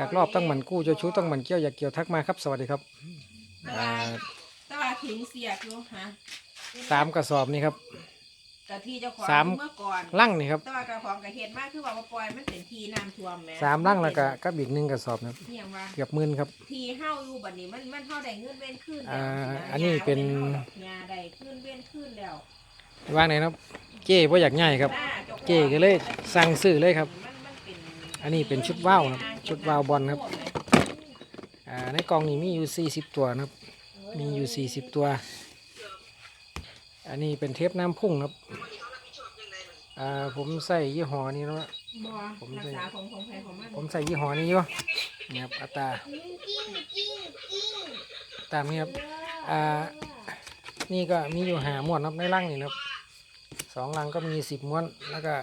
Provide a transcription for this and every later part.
ดักรอบต้องหมันกู้เจ้าชู้ต้องหมันเกี้ยวอย่าเกี่ยวทักมาครับ สวัสดีครับแต่อ่าว่าแต่ว่าถึงเสียกอยู่ฮะสามกระสอบนี่ครับ แต่ที่เจ้าของสาม เมื่อก่อนลั่งนี่ครับแต่ว่ากระของกระเฮ็ดมากคือว่าบ่ปล่อยมันเป็นทีน้ำท่วมแหมสามลั่งแล้วก็กับอีกหนึ่งกระสอบนะครับเฮียงว่าเกือบหมื่นครับ ทีเฮาอยู่บัดนี้มันมันเฮาได้เงินเว้นขึ้นแล้วอ่าะอันนี้เป็น ยาได้ขึ้นเว้นขึ้นแล้วว่างไหนนะครับ เจ้ว่าอยากง่ายครับ หน้าจ้าของเจ้ก็เลยสั่งซื้อเลยครับมันมันเป็น อันนี้เป็นชุดว่าวนะครับชุดว่าวบอลครับอ่าในกล่องนี้มีอยู่ 40 ตัวนะครับ มีอยู่ 40 ตัว อันนี้เป็นเทปน้ำพุ่งครับอ่าผมใส่ยี่ห้อนี้เนาะบ่ผมรักใส่ษาของของใครของมันผมใส่ยี่ห้อนี้อยู่นี่ครับอัตราตามนี้ครับอ่านี่ก็มีอยู่หาม้วนครับในรังนี่นะครับสองรังก็มีสิบม้วนแล้วก็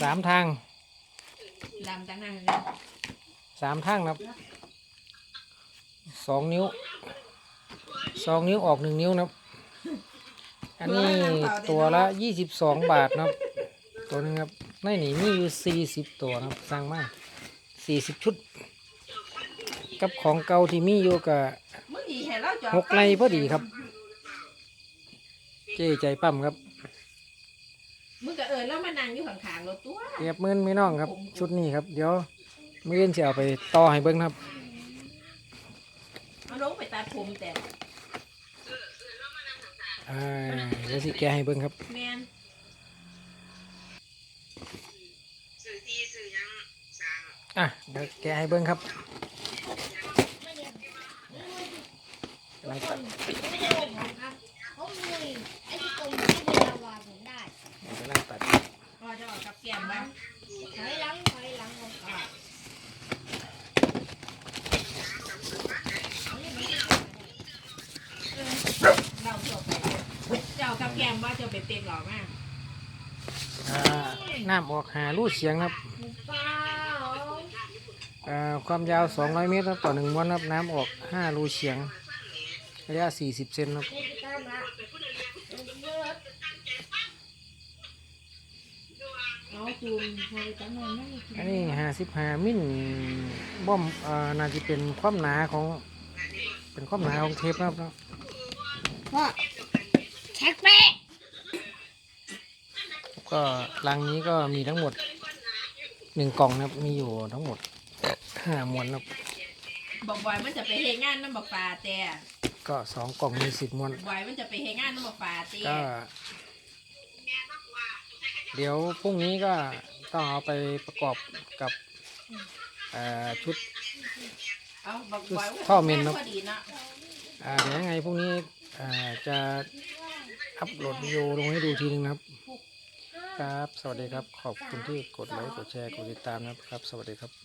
สามทาง ดำจังนั้นเลยสามทางนะครับสองนิ้วสองนิ้วออกหนึ่งนิ้วนะครับอันนี้ตัวละยี่สิบสองบาทนะครับ ตัวหนึงครับในนี่มีอยู่สี่สิบตัวนะครับสั่งมาสี่สิบชุด กับของเก่าที่มีอยู่กับมึงดีให้เราจอดหกไร่พอดีครับ เจ๊ใจปั้มครับ มึงก็เอิญแล้วมานั่งอยู่ข้างๆรถตัวเรียบหมื่นไม่น้องครับ ชุดนี้ครับ เดี๋ยวมื่อนี้จะเอาไปต่อให้เบิ้งครับ เอาลงไปตัดผมแต่อ่าเดี๋ยวสิแกะให้เบิ้งครับ แมนอะเดี๋ยวแกะให้เบิ้งครับกำลังตัดไม่ได้ผมครับเขามีไอ้ที่ตรงที่เป็นลาวาผมได้ กำลังตัด ก็ จะออกกับแก้มบ้างถอยหลังถอยหลังลงก่อนเราจบไปเจ้ากับแก้มว่าจะไปเต็มหรอมากอ่าน้ำออกหารูดเสียงครับเปล่าอ่าความยาว 200 เมตรครับต่อหนึ่งม้วนครับน้ำออก 5 รูเฉียงระยะ 40 เซนครับไม่ตามละเลือดเอาจูนพอไปตั้งนานไม่อันนี้55มิลบ้อมอ่าน่าจะเป็นความหนาของ เป็นความหนาของเทปนะครับพ่อแท็กเป๊ะก็รังนี้ก็มีทั้งหมดหนึ่งกล่องนะครับ มีอยู่ทั้งหมดห้ามวนนะครับบอกบอยมันจะไปเฮงานน้ำบอกปลาแต่ก็สองกล่องมีสิบมวนบอยมันจะไปเฮงานน้ำบอกปลาแต่ก็ เดี๋ยวพรุ่งนี้ก็ต้องเอาไปประกอบกับชุดเอาบอกบอยท่อเมนนะเนะเดี๋ยวยังไงพรุ่งนี้จะอัพโหลดวิดีโอลงให้ดูทีนึงนะครับ ครับ สวัสดีครับ ขอบคุณที่กดไลค์ กดแชร์ กดติดตามนะครับ สวัสดีครับ